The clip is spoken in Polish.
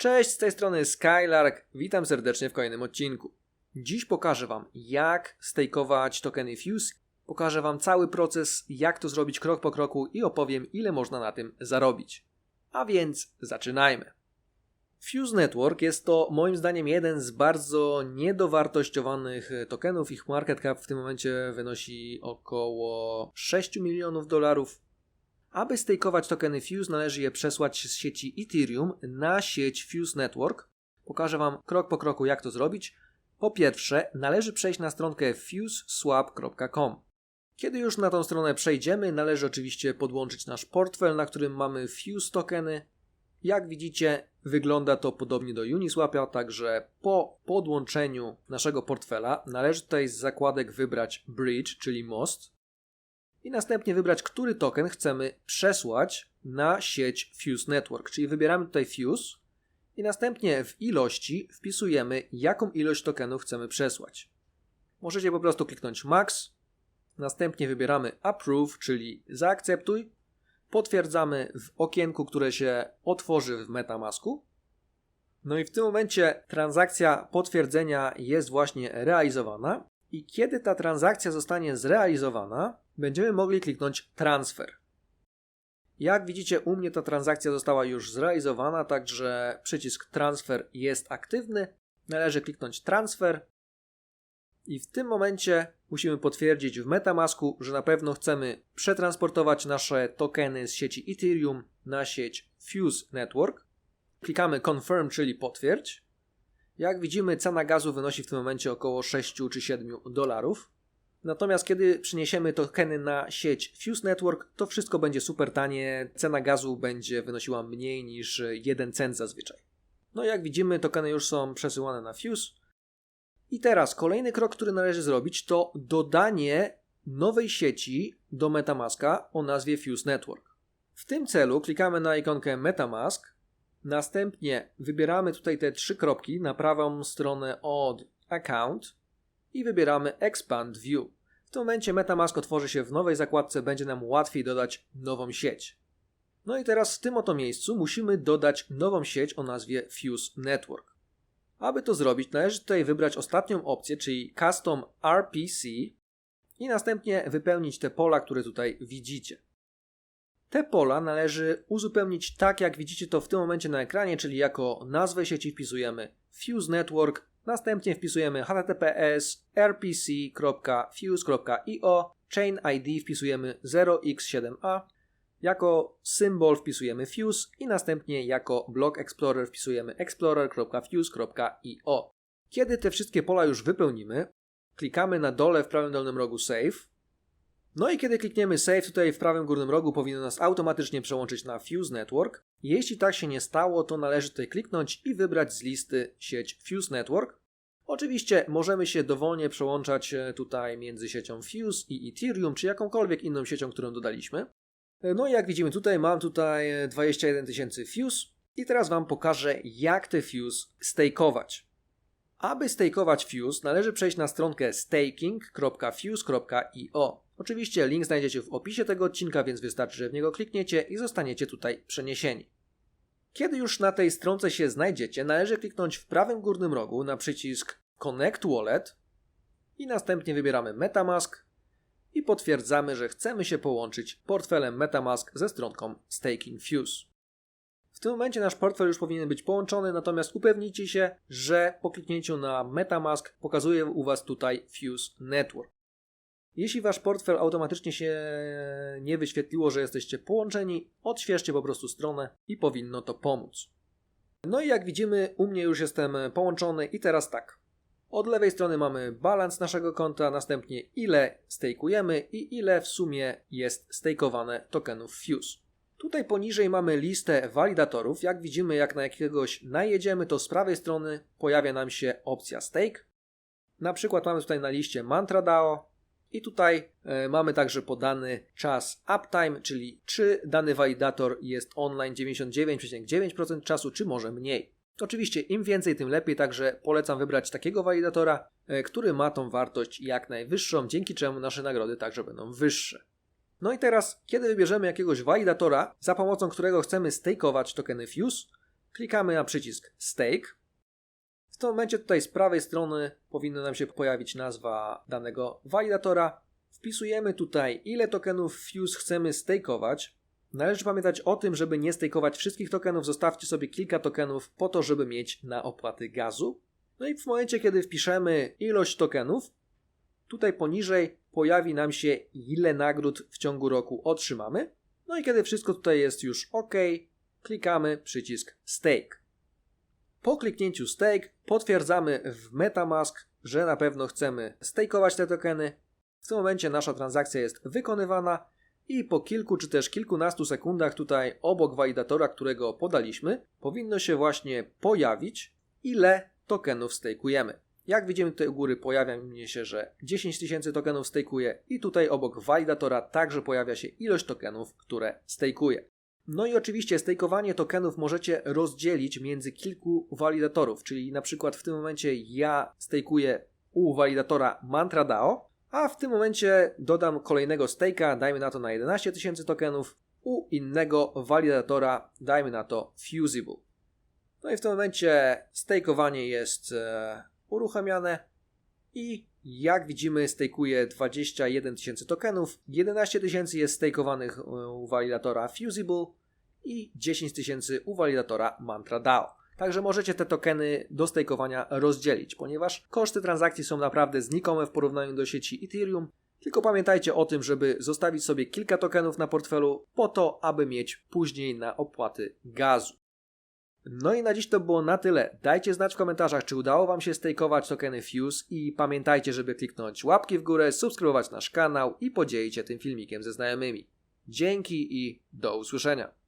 Cześć, z tej strony Skylark. Witam serdecznie w kolejnym odcinku. Dziś pokażę Wam, jak stejkować tokeny Fuse. Pokażę Wam cały proces, jak to zrobić krok po kroku i opowiem, ile można na tym zarobić. A więc zaczynajmy. Fuse Network jest to moim zdaniem jeden z bardzo niedowartościowanych tokenów. Ich market cap w tym momencie wynosi około 6 milionów dolarów. Aby stejkować tokeny Fuse, należy je przesłać z sieci Ethereum na sieć Fuse Network. Pokażę Wam krok po kroku, jak to zrobić. Po pierwsze, należy przejść na stronkę fuseswap.com. Kiedy już na tą stronę przejdziemy, należy oczywiście podłączyć nasz portfel, na którym mamy Fuse tokeny. Jak widzicie, wygląda to podobnie do Uniswap'a, także po podłączeniu naszego portfela należy tutaj z zakładek wybrać Bridge, czyli most i następnie wybrać, który token chcemy przesłać na sieć Fuse Network. Czyli wybieramy tutaj Fuse i następnie w ilości wpisujemy, jaką ilość tokenów chcemy przesłać. Możecie po prostu kliknąć Max, następnie wybieramy Approve, czyli zaakceptuj, potwierdzamy w okienku, które się otworzy w MetaMasku. No i w tym momencie transakcja potwierdzenia jest właśnie realizowana i kiedy ta transakcja zostanie zrealizowana, będziemy mogli kliknąć transfer. Jak widzicie, u mnie ta transakcja została już zrealizowana, także przycisk transfer jest aktywny. Należy kliknąć transfer i w tym momencie musimy potwierdzić w MetaMasku, że na pewno chcemy przetransportować nasze tokeny z sieci Ethereum na sieć Fuse Network. Klikamy confirm, czyli potwierdź. Jak widzimy, cena gazu wynosi w tym momencie około 6 czy 7 dolarów. Natomiast kiedy przyniesiemy tokeny na sieć Fuse Network, to wszystko będzie super tanie, cena gazu będzie wynosiła mniej niż 1 cent zazwyczaj. No jak widzimy, tokeny już są przesyłane na Fuse. I teraz kolejny krok, który należy zrobić, to dodanie nowej sieci do MetaMaska o nazwie Fuse Network. W tym celu klikamy na ikonkę MetaMask, następnie wybieramy tutaj te trzy kropki na prawą stronę od Account i wybieramy Expand View. W tym momencie MetaMask otworzy się w nowej zakładce, będzie nam łatwiej dodać nową sieć. No i teraz w tym oto miejscu musimy dodać nową sieć o nazwie Fuse Network. Aby to zrobić, należy tutaj wybrać ostatnią opcję, czyli Custom RPC i następnie wypełnić te pola, które tutaj widzicie. Te pola należy uzupełnić tak, jak widzicie to w tym momencie na ekranie, czyli jako nazwę sieci wpisujemy Fuse Network, następnie wpisujemy https rpc.fuse.io, chain ID wpisujemy 0x7a, jako symbol wpisujemy Fuse i następnie jako Block Explorer wpisujemy explorer.fuse.io. Kiedy te wszystkie pola już wypełnimy, klikamy na dole w prawym dolnym rogu Save. No i kiedy klikniemy Save, tutaj w prawym górnym rogu powinno nas automatycznie przełączyć na Fuse Network. Jeśli tak się nie stało, to należy tutaj kliknąć i wybrać z listy sieć Fuse Network. Oczywiście możemy się dowolnie przełączać e, tutaj między siecią Fuse i Ethereum, czy jakąkolwiek inną siecią, którą dodaliśmy. E, no i jak widzimy tutaj, mam tutaj 21 tysięcy Fuse i teraz Wam pokażę, jak te Fuse stakeować. Aby stakeować Fuse, należy przejść na stronkę staking.fuse.io. Oczywiście link znajdziecie w opisie tego odcinka, więc wystarczy, że w niego klikniecie i zostaniecie tutaj przeniesieni. Kiedy już na tej stronce się znajdziecie, należy kliknąć w prawym górnym rogu na przycisk Connect Wallet i następnie wybieramy MetaMask i potwierdzamy, że chcemy się połączyć portfelem MetaMask ze stronką Staking Fuse. W tym momencie nasz portfel już powinien być połączony, natomiast upewnijcie się, że po kliknięciu na MetaMask pokazuje u Was tutaj Fuse Network. Jeśli wasz portfel automatycznie się nie wyświetliło, że jesteście połączeni, odświeżcie po prostu stronę i powinno to pomóc. No i jak widzimy, u mnie już jestem połączony i teraz tak. Od lewej strony mamy balans naszego konta, następnie ile stejkujemy i ile w sumie jest stejkowane tokenów Fuse. Tutaj poniżej mamy listę walidatorów. Jak widzimy, jak na jakiegoś najedziemy, to z prawej strony pojawia nam się opcja stake. Na przykład mamy tutaj na liście MantraDAO, i tutaj e, mamy także podany czas uptime, czyli czy dany validator jest online 99,9% czasu, czy może mniej. Oczywiście im więcej, tym lepiej, także polecam wybrać takiego validatora, e, który ma tą wartość jak najwyższą, dzięki czemu nasze nagrody także będą wyższe. No i teraz, kiedy wybierzemy jakiegoś validatora, za pomocą którego chcemy stakeować tokeny Fuse, Klikamy na przycisk Stake. W tym momencie tutaj z prawej strony powinna nam się pojawić nazwa danego walidatora. Wpisujemy tutaj ile tokenów Fuse chcemy stakeować. Należy pamiętać o tym, żeby nie stakeować wszystkich tokenów, zostawcie sobie kilka tokenów po to, żeby mieć na opłaty gazu. No i w momencie, kiedy wpiszemy ilość tokenów, tutaj poniżej pojawi nam się ile nagród w ciągu roku otrzymamy. No i kiedy wszystko tutaj jest już ok, klikamy przycisk Stake. Po kliknięciu Stake potwierdzamy w MetaMask, że na pewno chcemy stakeować te tokeny. W tym momencie nasza transakcja jest wykonywana i po kilku czy też kilkunastu sekundach tutaj obok walidatora, którego podaliśmy, powinno się właśnie pojawić ile tokenów stakujemy. Jak widzimy tutaj u góry pojawia mi się, że 10 tysięcy tokenów stakuje i tutaj obok walidatora także pojawia się ilość tokenów, które stakuje. No i oczywiście stakeowanie tokenów możecie rozdzielić między kilku walidatorów, czyli na przykład w tym momencie ja stakuję u walidatora MantraDAO, a w tym momencie dodam kolejnego stake'a, dajmy na to na 11 tysięcy tokenów, u innego walidatora, dajmy na to Fusible. No i w tym momencie stakeowanie jest e, uruchamiane i jak widzimy stakuje 21 tysięcy tokenów, 11 tysięcy jest stakeowanych e, u walidatora Fusible i 10 tysięcy u walidatora MantraDAO. Także możecie te tokeny do stakeowania rozdzielić, ponieważ koszty transakcji są naprawdę znikome w porównaniu do sieci Ethereum. Tylko pamiętajcie o tym, żeby zostawić sobie kilka tokenów na portfelu po to, aby mieć później na opłaty gazu. No i na dziś to było na tyle. Dajcie znać w komentarzach, czy udało Wam się stakeować tokeny Fuse i pamiętajcie, żeby kliknąć łapki w górę, subskrybować nasz kanał i podzielić się tym filmikiem ze znajomymi. Dzięki i do usłyszenia.